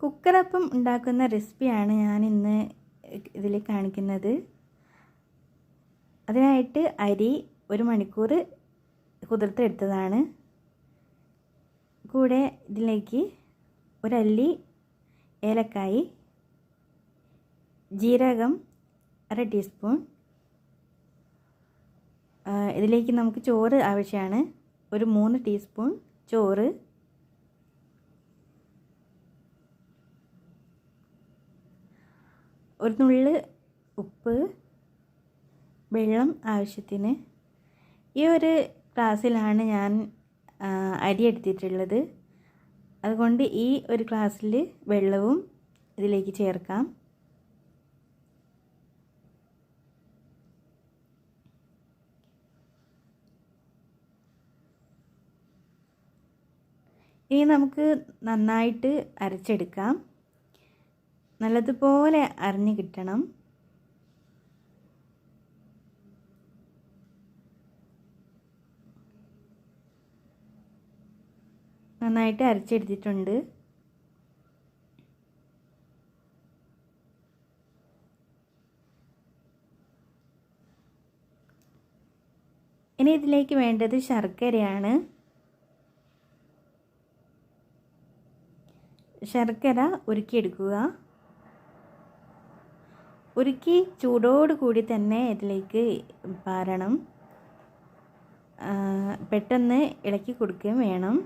കുക്കറപ്പം ഉണ്ടാക്കുന്ന റെസിപ്പിയാണ് ഞാൻ ഇന്ന് ഇതിൽ കാണിക്കുന്നത്. അതിനായിട്ട് അരി ഒരു മണിക്കൂർ കുതിർത്തെടുത്തതാണ്. കൂടെ ഇതിലേക്ക് ഒരല്ലി ഏലക്കായി ജീരകം അര ടീസ്പൂൺ ഇതിലേക്ക് നമുക്ക് ചോറ് ആവശ്യമാണ്. ഒരു മൂന്ന് ടീസ്പൂൺ ചോറ് ഒരു നുള്ള് ഉപ്പ് വെള്ളം ആവശ്യത്തിന്. ഈ ഒരു ഗ്ലാസ്സിലാണ് ഞാൻ അരി എടുത്തിട്ടുള്ളത്. അതുകൊണ്ട് ഈ ഒരു ഗ്ലാസ്സിൽ വെള്ളവും ഇതിലേക്ക് ചേർക്കാം. ഇനി നമുക്ക് നന്നായിട്ട് അരച്ചെടുക്കാം. നല്ലതുപോലെ അറിഞ്ഞു കിട്ടണം. നന്നായിട്ട് അരച്ചെടുത്തിട്ടുണ്ട്. ഇനി ഇതിലേക്ക് വേണ്ടത് ശർക്കരയാണ്. ശർക്കര ഉരുക്കിയെടുക്കുക. ഉരുക്കി കൂടി തന്നെ ഇതിലേക്ക് പാരണം. പെട്ടെന്ന് ഇളക്കി കൊടുക്കുകയും വേണം.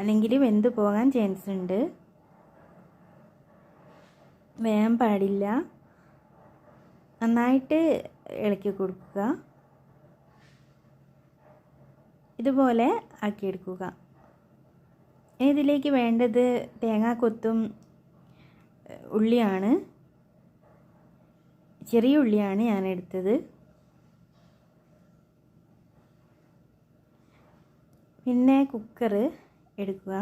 അല്ലെങ്കിൽ വെന്ത് പോകാൻ ചാൻസ് ഉണ്ട്? വേഗം പാടില്ല. നന്നായിട്ട് ഇളക്കി കൊടുക്കുക. ഇതുപോലെ ആക്കിയെടുക്കുക ഇതിലേക്ക് വേണ്ടത് തേങ്ങാക്കൊത്തും ഉള്ളിയാണ്. ചെറിയ ഉള്ളിയാണ് ഞാൻ എടുത്തത്. പിന്നെ കുക്കർ എടുക്കുക.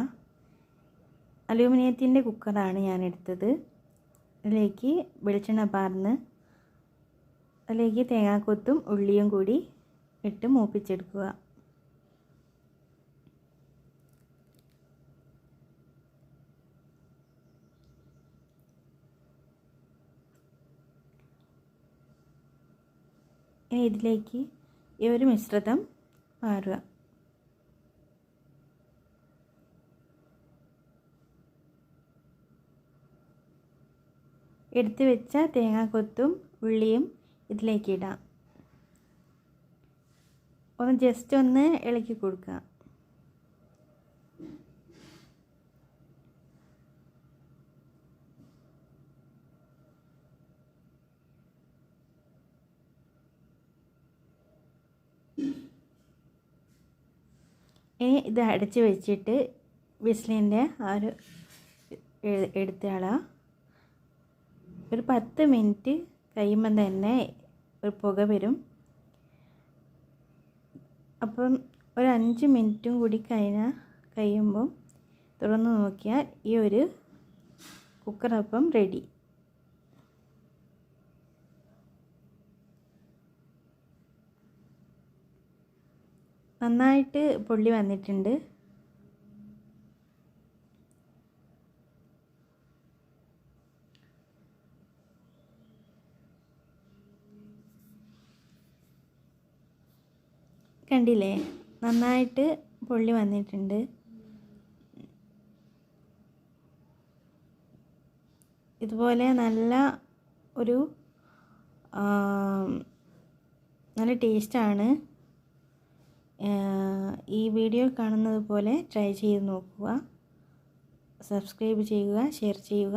അലൂമിനിയത്തിന്റെ കുക്കറാണ് ഞാൻ എടുത്തത്. അതിലേക്ക് വെളിച്ചെണ്ണ പാർന്ന് അതിലേക്ക് തേങ്ങാക്കൊത്തും ഉള്ളിയും കൂടി ഇട്ട് മൂപ്പിച്ചെടുക്കുക. ഇനി ഇതിലേക്ക് ഈ ഒരു മിശ്രിതം മാറുക. എടുത്തു വെച്ച തേങ്ങാക്കൊത്തും ഉള്ളിയും ഇതിലേക്ക് ഇടാം. ഒന്ന് ജസ്റ്റ് ഒന്ന് ഇളക്കി കൊടുക്കുക. ഇനി ഇത് അടച്ച് വെച്ചിട്ട് വിസ്ലിന്റെ ആ ഒരു എടുത്തളാം ഒരു പത്ത് മിനിറ്റ് കഴിയുമ്പം തന്നെ ഒരു പുക വരും. അപ്പം ഒരു അഞ്ച് മിനിറ്റും കൂടി കഴിഞ്ഞാൽ കഴിയുമ്പം തുറന്ന് നോക്കിയാൽ ഈ ഒരു കുക്കറപ്പം റെഡി. നന്നായിട്ട് പൊള്ളി വന്നിട്ടുണ്ട്. കണ്ടില്ലേ? നന്നായിട്ട് പൊള്ളി വന്നിട്ടുണ്ട്. ഇതുപോലെ നല്ല ഒരു നല്ല ടേസ്റ്റാണ്. ഈ വീഡിയോ കാണുന്നത് പോലെ ട്രൈ ചെയ്ത് നോക്കുക. സബ്സ്ക്രൈബ് ചെയ്യുക ഷെയർ ചെയ്യുക.